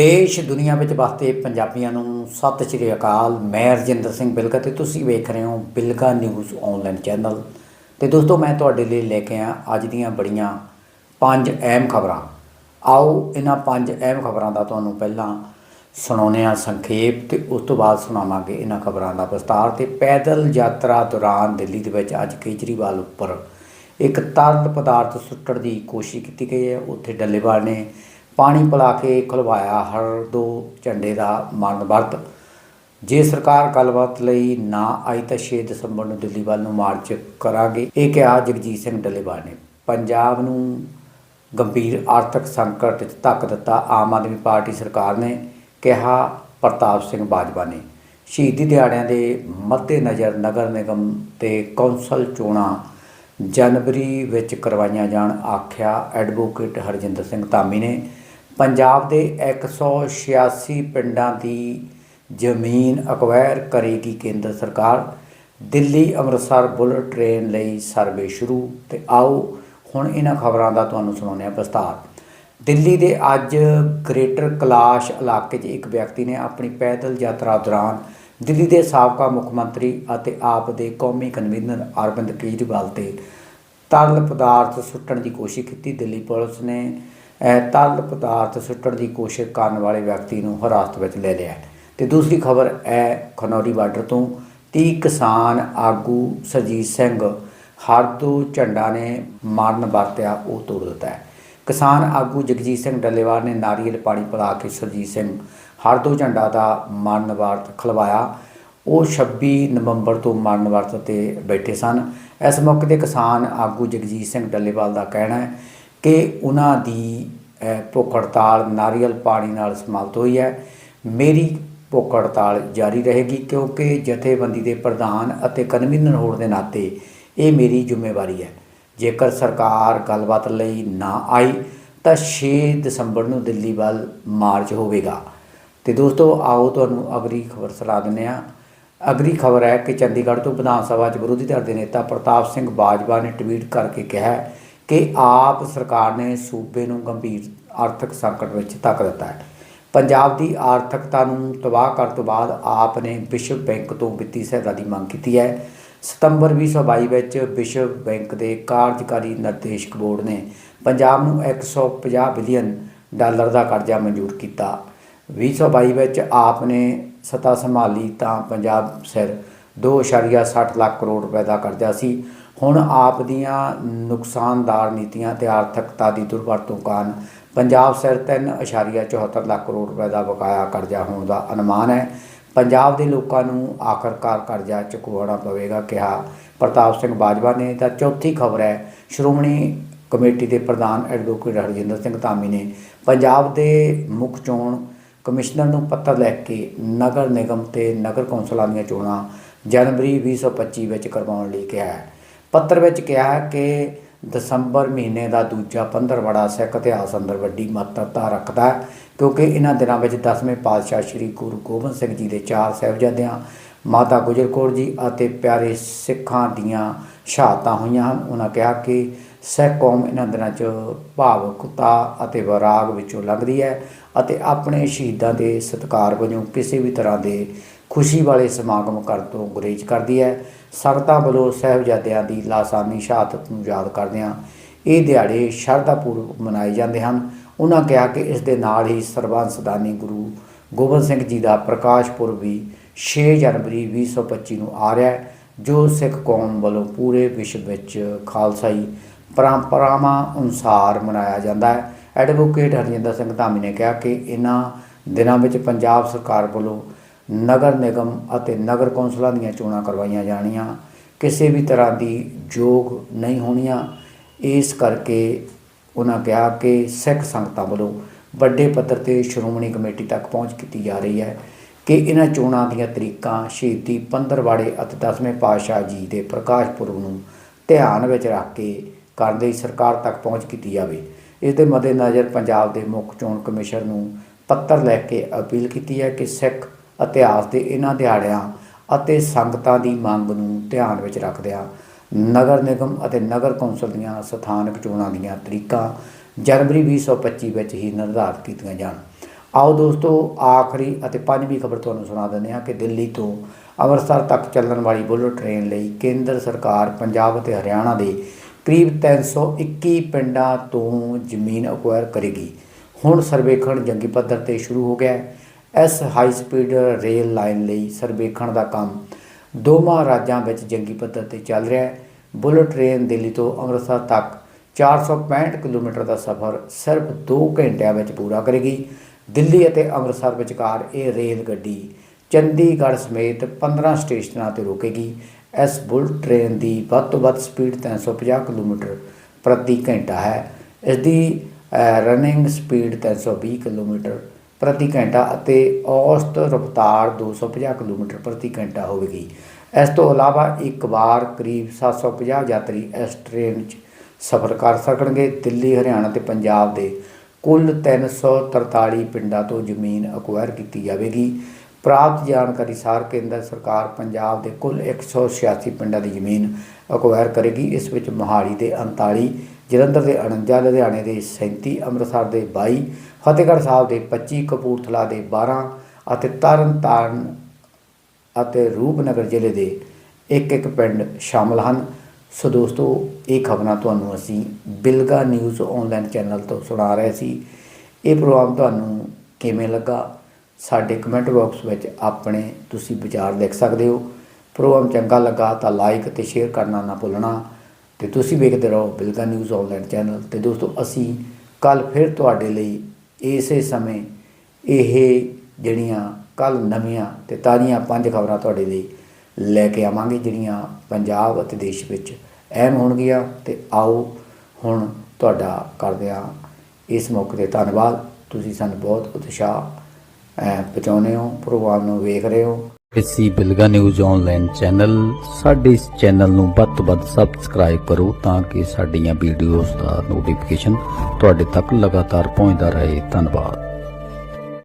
ਦੇਸ਼, ਦੁਨੀਆ ਵਿੱਚ ਵਸਦੇ ਪੰਜਾਬੀਆਂ ਨੂੰ ਸਤਿ ਸ਼੍ਰੀ ਅਕਾਲ। ਮੈਂ ਰਜਿੰਦਰ ਸਿੰਘ ਬਿਲਗਾ ਤੇ ਤੁਸੀਂ ਵੇਖ ਰਹੇ ਹੋ ਬਿਲਗਾ ਨਿਊਜ਼ ਆਨਲਾਈਨ ਚੈਨਲ। ਤੇ ਦੋਸਤੋ, ਮੈਂ ਤੁਹਾਡੇ ਲਈ ਲੈ ਕੇ ਆਇਆ ਅੱਜ ਦੀਆਂ ਬੜੀਆਂ ਪੰਜ ਅਹਿਮ ਖਬਰਾਂ। ਆਓ, ਇਹਨਾਂ ਪੰਜ ਅਹਿਮ ਖਬਰਾਂ ਦਾ ਤੁਹਾਨੂੰ ਪਹਿਲਾਂ ਸੁਣਾਉਂਦੇ ਹਾਂ ਸੰਖੇਪ ਤੇ ਉਸ ਤੋਂ ਬਾਅਦ ਸੁਣਾਵਾਂਗੇ ਇਹਨਾਂ ਖਬਰਾਂ ਦਾ ਵਿਸਤਾਰ। ਤੇ ਪੈਦਲ ਯਾਤਰਾ ਦੌਰਾਨ ਦਿੱਲੀ ਦੇ ਵਿੱਚ ਅੱਜ ਕੇਜਰੀਵਾਲ ਉੱਪਰ ਇੱਕ ਤਰਲ ਪਦਾਰਥ ਸੁੱਟਣ ਦੀ ਕੋਸ਼ਿਸ਼ ਕੀਤੀ ਗਈ ਹੈ। ਉੱਥੇ ਡੱਲੇਵਾਲ ਨੇ ਪਾਣੀ ਪਿਲਾ ਕੇ ਖੁਲਵਾਇਆ ਹਰ ਦੋ ਝੰਡੇ ਦਾ ਮਰਨ ਵਰਤ। ਜੇ ਸਰਕਾਰ ਗੱਲਬਾਤ ਲਈ ਨਾ ਆਈ ਤਾਂ 6 ਦਸੰਬਰ ਨੂੰ ਦਿੱਲੀ ਵੱਲ ਨੂੰ ਮਾਰਚ ਕਰਾਂਗੇ, ਇਹ ਕਿਹਾ ਜਗਜੀਤ ਸਿੰਘ ਡੱਲੇਵਾਲ ਨੇ। ਪੰਜਾਬ ਨੂੰ ਗੰਭੀਰ ਆਰਥਿਕ ਸੰਕਟ ਵਿੱਚ ਧੱਕ ਦਿੱਤਾ ਆਮ ਆਦਮੀ ਪਾਰਟੀ ਸਰਕਾਰ ਨੇ, ਕਿਹਾ ਪ੍ਰਤਾਪ ਸਿੰਘ ਬਾਜਵਾ ਨੇ। ਸ਼ਹੀਦੀ ਦਿਹਾੜਿਆਂ ਦੇ ਮੱਦੇਨਜ਼ਰ ਨਗਰ ਨਿਗਮ ਤੇ ਕੌਂਸਲ ਚੋਣਾਂ ਜਨਵਰੀ ਵਿੱਚ ਕਰਵਾਈਆਂ ਜਾਣ, ਆਖਿਆ ਐਡਵੋਕੇਟ ਹਰਜਿੰਦਰ ਸਿੰਘ ਧਾਮੀ ਨੇ। ਪੰਜਾਬ ਦੇ 186 ਪਿੰਡਾਂ ਦੀ ਜ਼ਮੀਨ ਅਕਵਾਇਰ ਕਰੇਗੀ ਕੇਂਦਰ ਸਰਕਾਰ। ਦਿੱਲੀ ਅੰਮ੍ਰਿਤਸਰ ਬੁਲਟ ਟ੍ਰੇਨ ਲਈ ਸਰਵੇ ਸ਼ੁਰੂ। ਤੇ ਆਓ ਹੁਣ ਇਹਨਾਂ ਖਬਰਾਂ ਦਾ ਤੁਹਾਨੂੰ ਸੁਣਾਉਂਦੇ ਹਾਂ ਵਿਸਤਾਰ ਦਿੱਲੀ ਦੇ ਅੱਜ ਗ੍ਰੇਟਰ ਕਲਾਸ਼ ਇਲਾਕੇ 'ਚ ਇੱਕ ਵਿਅਕਤੀ ਨੇ ਆਪਣੀ ਪੈਦਲ ਯਾਤਰਾ ਦੌਰਾਨ ਦਿੱਲੀ ਦੇ ਸਾਬਕਾ ਮੁੱਖ ਮੰਤਰੀ ਅਤੇ ਆਪ ਦੇ ਕੌਮੀ ਕਨਵੀਨਰ ਅਰਵਿੰਦ ਕੇਜਰੀਵਾਲ ਤੇ ਤਰਲ ਪਦਾਰਥ ਸੁੱਟਣ ਦੀ ਕੋਸ਼ਿਸ਼ ਕੀਤੀ। ਦਿੱਲੀ ਪੁਲਿਸ ਨੇ ਤਰਲ ਪਦਾਰਥ ਸੁੱਟਣ ਦੀ ਕੋਸ਼ਿਸ਼ ਕਰਨ ਵਾਲੇ ਵਿਅਕਤੀ ਨੂੰ ਹਿਰਾਸਤ ਵਿੱਚ ਲੈ ਲਿਆ ਹੈ। ਤੇ ਦੂਸਰੀ ਖਬਰ ਹੈ ਖਨੌਰੀ ਬਾਰਡਰ ਤੋਂ 30 ਕਿਸਾਨ ਆਗੂ ਸਰਜੀਤ ਸਿੰਘ ਹਰਦੂ ਝੰਡਾ ਨੇ ਮਾਰਨ ਵਰਤਿਆ, ਉਹ ਤੋੜ ਦਿੱਤਾ ਹੈ। ਕਿਸਾਨ ਆਗੂ ਜਗਜੀਤ ਸਿੰਘ ਡੱਲੇਵਾਲ ਨੇ ਨਾਰੀਅਲ ਪਾਣੀ ਪਿਲਾ ਕੇ ਸਰਜੀਤ ਸਿੰਘ ਹਰਦੂ ਝੰਡਾ ਦਾ ਮਰਨ ਵਰਤ ਖਲਵਾਇਆ। ਉਹ 26 ਨਵੰਬਰ ਤੋਂ ਮਰਨ ਵਰਤ ਤੇ ਬੈਠੇ ਸਨ। ਇਸ ਮੌਕੇ ਤੇ ਕਿਸਾਨ ਆਗੂ ਜਗਜੀਤ ਸਿੰਘ ਡੱਲੇਵਾਲ ਦਾ ਕਹਿਣਾ ਹੈ ਕਿ ਉਹਨਾਂ ਦੀ ਭੁੱਖ ਹੜਤਾਲ ਨਾਰੀਅਲ ਪਾਣੀ ਨਾਲ ਸਮਾਪਤ ਹੋਈ ਹੈ। ਮੇਰੀ ਭੁੱਖ ਹੜਤਾਲ ਜਾਰੀ ਰਹੇਗੀ ਕਿਉਂਕਿ ਜਥੇਬੰਦੀ ਦੇ ਪ੍ਰਧਾਨ ਅਤੇ ਕਨਵੀਨਰ ਹੋਣ ਦੇ ਨਾਤੇ ਇਹ ਮੇਰੀ ਜ਼ਿੰਮੇਵਾਰੀ ਹੈ। ਜੇਕਰ ਸਰਕਾਰ ਗੱਲਬਾਤ ਲਈ ਨਾ ਆਈ ਤਾਂ 6 ਦਸੰਬਰ ਨੂੰ ਦਿੱਲੀ ਵੱਲ ਮਾਰਚ ਹੋਵੇਗਾ। ਤੇ ਦੋਸਤੋ, ਆਓ ਤੁਹਾਨੂੰ ਅਗਲੀ ਖਬਰ ਸੁਣਾ ਦਿੰਦੇ ਹਾਂ। ਅਗਲੀ ਖਬਰ ਹੈ ਕਿ ਚੰਡੀਗੜ੍ਹ ਤੋਂ ਵਿਧਾਨ ਸਭਾ 'ਚ ਵਿਰੋਧੀ ਧਿਰ ਦੇ ਨੇਤਾ ਪ੍ਰਤਾਪ ਸਿੰਘ ਬਾਜਵਾ ਨੇ ਟਵੀਟ ਕਰਕੇ ਕਿਹਾ ਕਿ ਆਪ ਸਰਕਾਰ ਨੇ ਸੂਬੇ ਨੂੰ ਗੰਭੀਰ ਆਰਥਿਕ ਸੰਕਟ ਵਿੱਚ ਧੱਕ ਦਿੱਤਾ ਹੈ। ਪੰਜਾਬ ਦੀ ਆਰਥਿਕਤਾ ਨੂੰ ਤਬਾਹ ਕਰਨ ਤੋਂ ਬਾਅਦ ਆਪ ਨੇ ਵਿਸ਼ਵ ਬੈਂਕ ਤੋਂ ਵਿੱਤੀ ਸਹਾਇਤਾ ਦੀ ਮੰਗ ਕੀਤੀ ਹੈ। ਸਤੰਬਰ 2022 ਵਿੱਚ ਵਿਸ਼ਵ ਬੈਂਕ ਦੇ ਕਾਰਜਕਾਰੀ ਨਿਰਦੇਸ਼ਕ ਬੋਰਡ ਨੇ ਪੰਜਾਬ ਨੂੰ 150 ਬਿਲੀਅਨ ਡਾਲਰ ਦਾ ਕਰਜ਼ਾ ਮਨਜ਼ੂਰ ਕੀਤਾ। 2022 ਵਿੱਚ ਆਪ ਨੇ ਸੱਤਾ ਸੰਭਾਲੀ ਤਾਂ ਪੰਜਾਬ ਸਿਰ 2.60 ਲੱਖ ਕਰੋੜ ਰੁਪਏ ਦਾ ਕਰਜ਼ਾ ਸੀ। ਹੁਣ ਆਪ ਦੀਆਂ ਨੁਕਸਾਨਦਾਰ ਨੀਤੀਆਂ ਤੇ ਆਰਥਿਕਤਾ ਦੀ ਦੁਰਵਰਤੋਂ ਕਾਰਨ ਪੰਜਾਬ ਸਿਰ 3.74 ਲੱਖ ਕਰੋੜ ਰੁਪਏ ਦਾ ਬਕਾਇਆ ਕਰਜ਼ਾ ਹੋਣ ਦਾ ਅਨੁਮਾਨ ਹੈ। ਪੰਜਾਬ ਦੇ ਲੋਕਾਂ ਨੂੰ ਆਖਰਕਾਰ ਕਰਜ਼ਾ ਚੁਕਵਾਉਣਾ ਪਵੇਗਾ, ਕਿਹਾ ਪ੍ਰਤਾਪ ਸਿੰਘ ਬਾਜਵਾ ਨੇ। ਤਾਂ ਚੌਥੀ ਖਬਰ ਹੈ, ਸ਼੍ਰੋਮਣੀ ਕਮੇਟੀ ਦੇ ਪ੍ਰਧਾਨ ਐਡਵੋਕੇਟ ਹਰਜਿੰਦਰ ਸਿੰਘ ਧਾਮੀ ਨੇ ਪੰਜਾਬ ਦੇ ਮੁੱਖ ਚੋਣ ਕਮਿਸ਼ਨਰ ਨੂੰ ਪੱਤਰ ਲਿਖ ਕੇ ਨਗਰ ਨਿਗਮ ਤੇ ਨਗਰ ਕੌਂਸਲਾਂ ਦੀਆਂ ਚੋਣਾਂ ਜਨਵਰੀ 2025 ਵਿੱਚ ਕਰਵਾਉਣ ਲਈ ਕਿਹਾ ਹੈ। ਪੱਤਰ ਵਿੱਚ ਕਿਹਾ ਕਿ ਦਸੰਬਰ ਮਹੀਨੇ ਦਾ ਦੂਜਾ ਪੰਦਰਵੜਾ ਸਿੱਖ ਇਤਿਹਾਸ ਅੰਦਰ ਵੱਡੀ ਮਹੱਤਤਾ ਰੱਖਦਾ ਹੈ, ਕਿਉਂਕਿ ਇਹਨਾਂ ਦਿਨਾਂ ਵਿੱਚ 10ਵੇਂ ਪਾਤਸ਼ਾਹ ਸ੍ਰੀ ਗੁਰੂ ਗੋਬਿੰਦ ਸਿੰਘ ਜੀ ਦੇ ਚਾਰ ਸਾਹਿਬਜ਼ਾਦਿਆਂ, ਮਾਤਾ ਗੁਜਰ ਕੌਰ ਜੀ ਅਤੇ ਪਿਆਰੇ ਸਿੱਖਾਂ ਦੀਆਂ ਸ਼ਹਾਦਤਾਂ ਹੋਈਆਂ ਹਨ। ਉਹਨਾਂ ਕਿਹਾ ਕਿ ਸਿੱਖ ਕੌਮ ਇਹਨਾਂ ਦਿਨਾਂ 'ਚ ਭਾਵੁਕਤਾ ਅਤੇ ਵਿਰਾਗ ਵਿੱਚੋਂ ਲੰਘਦੀ ਹੈ ਅਤੇ ਆਪਣੇ ਸ਼ਹੀਦਾਂ ਦੇ ਸਤਿਕਾਰ ਵਜੋਂ ਕਿਸੇ ਵੀ ਤਰ੍ਹਾਂ ਦੇ ਖੁਸ਼ੀ ਵਾਲੇ ਸਮਾਗਮ ਕਰਨ ਤੋਂ ਗੁਰੇਜ਼ ਕਰਦੀ ਹੈ। ਸੰਗਤਾਂ ਵੱਲੋਂ ਸਾਹਿਬਜ਼ਾਦਿਆਂ ਦੀ ਲਾਸਾਨੀ ਸ਼ਹਾਦਤ ਨੂੰ ਯਾਦ ਕਰਦਿਆਂ ਇਹ ਦਿਹਾੜੇ ਸ਼ਰਧਾਪੂਰਵਕ ਮਨਾਏ ਜਾਂਦੇ ਹਨ। ਉਹਨਾਂ ਕਿਹਾ ਕਿ ਇਸ ਦੇ ਨਾਲ ਹੀ ਸਰਬੰਸ ਦਾਨੀ ਗੁਰੂ ਗੋਬਿੰਦ ਸਿੰਘ ਜੀ ਦਾ ਪ੍ਰਕਾਸ਼ ਪੁਰਬ ਵੀ 6 ਜਨਵਰੀ 2025 ਨੂੰ ਆ ਰਿਹਾ ਹੈ, ਜੋ ਸਿੱਖ ਕੌਮ ਵੱਲੋਂ ਪੂਰੇ ਵਿਸ਼ਵ ਵਿੱਚ ਖਾਲਸਾਈ ਪਰੰਪਰਾਵਾਂ ਅਨੁਸਾਰ ਮਨਾਇਆ ਜਾਂਦਾ ਹੈ। ਐਡਵੋਕੇਟ ਹਰਜਿੰਦਰ ਸਿੰਘ ਧਾਮੀ ਨੇ ਕਿਹਾ ਕਿ ਇਹਨਾਂ ਦਿਨਾਂ ਵਿੱਚ ਪੰਜਾਬ ਸਰਕਾਰ ਵੱਲੋਂ ਨਗਰ ਨਿਗਮ ਅਤੇ ਨਗਰ ਕੌਂਸਲਾਂ ਦੀਆਂ ਚੋਣਾਂ ਕਰਵਾਈਆਂ ਜਾਣੀਆਂ। ਕਿਸੇ ਵੀ ਤਰ੍ਹਾਂ ਦੀ ਯੋਗ ਨਹੀਂ ਹੋਣੀਆਂ। ਇਸ ਕਰਕੇ ਉਹਨਾਂ ਕਿਹਾ ਕਿ ਸਿੱਖ ਸੰਗਤਾਂ ਵੱਲੋਂ ਵੱਡੇ ਪੱਧਰ ਤੇ ਸ਼੍ਰੋਮਣੀ ਕਮੇਟੀ ਤੱਕ ਪਹੁੰਚ ਕੀਤੀ ਜਾ ਰਹੀ ਹੈ ਕਿ ਇਹਨਾਂ ਚੋਣਾਂ ਦੀਆਂ ਤਰੀਕਾਂ ਸ਼ਹੀਦੀ ਪੰਦਰਵਾੜੇ ਅਤੇ 10ਵੇਂ ਪਾਤਸ਼ਾਹ ਜੀ ਦੇ ਪ੍ਰਕਾਸ਼ ਪੁਰਬ ਨੂੰ ਧਿਆਨ ਵਿੱਚ ਰੱਖ ਕੇ ਕਰਨ ਲਈ ਸਰਕਾਰ ਤੱਕ ਪਹੁੰਚ ਕੀਤੀ ਜਾਵੇ। ਇਸ ਦੇ ਮੱਦੇਨਜ਼ਰ ਪੰਜਾਬ ਦੇ ਮੁੱਖ ਚੋਣ ਕਮਿਸ਼ਨਰ ਨੂੰ ਪੱਤਰ ਲੈ ਕੇ ਅਪੀਲ ਕੀਤੀ ਹੈ ਕਿ ਸਿੱਖ ਇਤਿਹਾਸ ਦੇ ਇਹਨਾਂ ਦਿਹਾੜਿਆਂ ਅਤੇ ਸੰਗਤਾਂ ਦੀ ਮੰਗ ਨੂੰ ਧਿਆਨ ਵਿੱਚ ਰੱਖਦਿਆਂ ਨਗਰ ਨਿਗਮ ਅਤੇ ਨਗਰ ਕੌਂਸਲ ਦੀਆਂ ਸਥਾਨਕ ਚੋਣਾਂ ਦੀਆਂ ਤਰੀਕਾਂ ਜਨਵਰੀ 2025 ਵਿੱਚ ਹੀ ਨਿਰਧਾਰਤ ਕੀਤੀਆਂ ਜਾਣ। ਆਓ ਦੋਸਤੋ, ਆਖਰੀ ਅਤੇ ਪੰਜਵੀਂ ਖਬਰ ਤੁਹਾਨੂੰ ਸੁਣਾ ਦਿੰਦੇ ਹਾਂ ਕਿ ਦਿੱਲੀ ਤੋਂ ਅੰਮ੍ਰਿਤਸਰ ਤੱਕ ਚੱਲਣ ਵਾਲੀ ਬੁਲਟ ਟ੍ਰੇਨ ਲਈ ਕੇਂਦਰ ਸਰਕਾਰ ਪੰਜਾਬ ਅਤੇ ਹਰਿਆਣਾ ਦੇ ਕਰੀਬ 321 ਪਿੰਡਾਂ ਤੋਂ ਜ਼ਮੀਨ ਅਕਵਾਇਰ ਕਰੇਗੀ। ਹੁਣ ਸਰਵੇਖਣ ਜੰਗੀ ਪੱਧਰ ਤੇ ਸ਼ੁਰੂ ਹੋ ਗਿਆ ਹੈ। ਇਸ ਹਾਈ ਸਪੀਡ ਰੇਲ ਲਾਈਨ ਲਈ ਸਰਵੇਖਣ ਦਾ ਕੰਮ ਦੋਵਾਂ ਰਾਜਾਂ ਵਿੱਚ ਜੰਗੀ ਪੱਧਰ ਤੇ ਚੱਲ ਰਿਹਾ ਹੈ। ਬੁਲਟ ਟ੍ਰੇਨ ਦਿੱਲੀ ਤੋਂ ਅੰਮ੍ਰਿਤਸਰ ਤੱਕ 465 ਕਿਲੋਮੀਟਰ ਦਾ ਸਫ਼ਰ ਸਿਰਫ 2 ਘੰਟਿਆਂ ਵਿੱਚ ਪੂਰਾ ਕਰੇਗੀ। ਦਿੱਲੀ ਅਤੇ ਅੰਮ੍ਰਿਤਸਰ ਵਿਚਕਾਰ ਇਹ ਰੇਲ ਗੱਡੀ ਚੰਡੀਗੜ੍ਹ ਸਮੇਤ 15 ਸਟੇਸ਼ਨਾਂ ਤੇ ਰੁਕੇਗੀ। ਇਸ ਬੁਲਟ ਟ੍ਰੇਨ ਦੀ ਵੱਧ ਤੋਂ ਵੱਧ ਸਪੀਡ 350 ਕਿਲੋਮੀਟਰ ਪ੍ਰਤੀ ਘੰਟਾ ਹੈ। ਇਸ ਦੀ ਰਨਿੰਗ ਸਪੀਡ 320 ਕਿਲੋਮੀਟਰ ਪ੍ਰਤੀ ਘੰਟਾ ਅਤੇ ਔਸਤ ਰਫ਼ਤਾਰ 250 ਕਿਲੋਮੀਟਰ ਪ੍ਰਤੀ ਘੰਟਾ ਹੋਵੇਗੀ। ਇਸ ਤੋਂ ਇਲਾਵਾ ਇੱਕ ਵਾਰ ਕਰੀਬ 750 ਯਾਤਰੀ ਇਸ ਟ੍ਰੇਨ 'ਚ ਸਫ਼ਰ ਕਰ ਸਕਣਗੇ। ਦਿੱਲੀ, ਹਰਿਆਣਾ ਤੇ ਪੰਜਾਬ ਦੇ ਕੁੱਲ 343 ਪਿੰਡਾਂ ਤੋਂ ਜ਼ਮੀਨ ਅਕਵਾਇਰ ਕੀਤੀ ਜਾਵੇਗੀ। ਪ੍ਰਾਪਤ ਜਾਣਕਾਰੀ ਸਾਰ ਕੇਂਦਰ ਸਰਕਾਰ ਪੰਜਾਬ ਦੇ ਕੁੱਲ 186 ਪਿੰਡਾਂ ਦੀ ਜ਼ਮੀਨ ਅਕਵਾਇਰ ਕਰੇਗੀ। ਇਸ ਵਿੱਚ ਮੋਹਾਲੀ ਦੇ 39 ਜਲੰਧਰ ਦੇ 49 ਲੁਧਿਆਣੇ ਦੇ 37 ਅੰਮ੍ਰਿਤਸਰ ਦੇ 22 ਫਤਿਹਗੜ੍ਹ ਸਾਹਿਬ ਦੇ 25 ਕਪੂਰਥਲਾ ਦੇ 12 ਅਤੇ ਤਰਨਤਾਰਨ ਅਤੇ ਰੂਪਨਗਰ ਜ਼ਿਲ੍ਹੇ ਦੇ ਇੱਕ ਇੱਕ ਪਿੰਡ ਸ਼ਾਮਲ ਹਨ। ਸੋ ਦੋਸਤੋ, ਇਹ ਖਬਰਾਂ ਤੁਹਾਨੂੰ ਅਸੀਂ ਬਿਲਗਾ ਨਿਊਜ਼ ਆਨਲਾਈਨ ਚੈਨਲ ਤੋਂ ਸੁਣਾ ਰਹੇ ਸੀ। ਇਹ ਪ੍ਰੋਗਰਾਮ ਤੁਹਾਨੂੰ ਕਿਵੇਂ ਲੱਗਾ? ਸਾਡੇ ਕਮੈਂਟ ਬਾਕਸ ਵਿੱਚ ਆਪਣੇ ਤੁਸੀਂ ਵਿਚਾਰ ਲਿਖ ਸਕਦੇ ਹੋ। ਪ੍ਰੋਗਰਾਮ ਚੰਗਾ ਲੱਗਾ ਤਾਂ ਲਾਈਕ ਤੇ ਸ਼ੇਅਰ ਕਰਨਾ ਨਾ ਭੁੱਲਣਾ। ਤੇ ਤੁਸੀਂ ਵੇਖਦੇ ਰਹੋ ਬਿਲਗਾ ਨਿਊਜ਼ ਆਨਲਾਈਨ ਚੈਨਲ ਤੇ ਦੋਸਤੋ, ਅਸੀਂ ਕੱਲ ਫਿਰ ਤੁਹਾਡੇ ਲਈ ਇਸੇ ਸਮੇਂ ਇਹ ਜਿਹੜੀਆਂ ਕੱਲ ਨਵੀਆਂ ਤੇ ਤਾਜ਼ੀਆਂ ਪੰਜ ਖਬਰਾਂ ਤੁਹਾਡੇ ਲਈ ਲੈ ਕੇ ਆਵਾਂਗੇ, ਜਿਹੜੀਆਂ ਪੰਜਾਬ ਅਤੇ ਦੇਸ਼ ਵਿੱਚ ਅਹਿਮ ਹੋਣਗੀਆਂ। ਤੇ ਆਓ ਹੁਣ ਤੁਹਾਡਾ ਕਰਦੇ ਹਾਂ ਇਸ ਮੌਕੇ ਤੇ ਧੰਨਵਾਦ। ਤੁਸੀਂ ਸਾਨੂੰ ਬਹੁਤ ਉਤਸ਼ਾਹ ਅਹ, ਹੋ ਪ੍ਰੋਗਰਾਮ ਨੂੰ ਵੇਖ ਰਹੇ ਹੋ। ਅਸੀਂ ਬਿਲਗਾ ਨਿਊਜ਼ ਆਨਲਾਈਨ ਚੈਨਲ ਸਾਡੇ ਇਸ ਚੈਨਲ ਨੂੰ ਵੱਧ ਤੋਂ ਵੱਧ ਸਬਸਕ੍ਰਾਈਬ ਕਰੋ ਤਾਂ ਕਿ ਸਾਡੀਆਂ ਵੀਡੀਓਜ਼ ਦਾ ਨੋਟੀਫਿਕੇਸ਼ਨ ਤੁਹਾਡੇ ਤੱਕ ਲਗਾਤਾਰ ਪਹੁੰਚਦਾ ਰਹੇ। ਧੰਨਵਾਦ।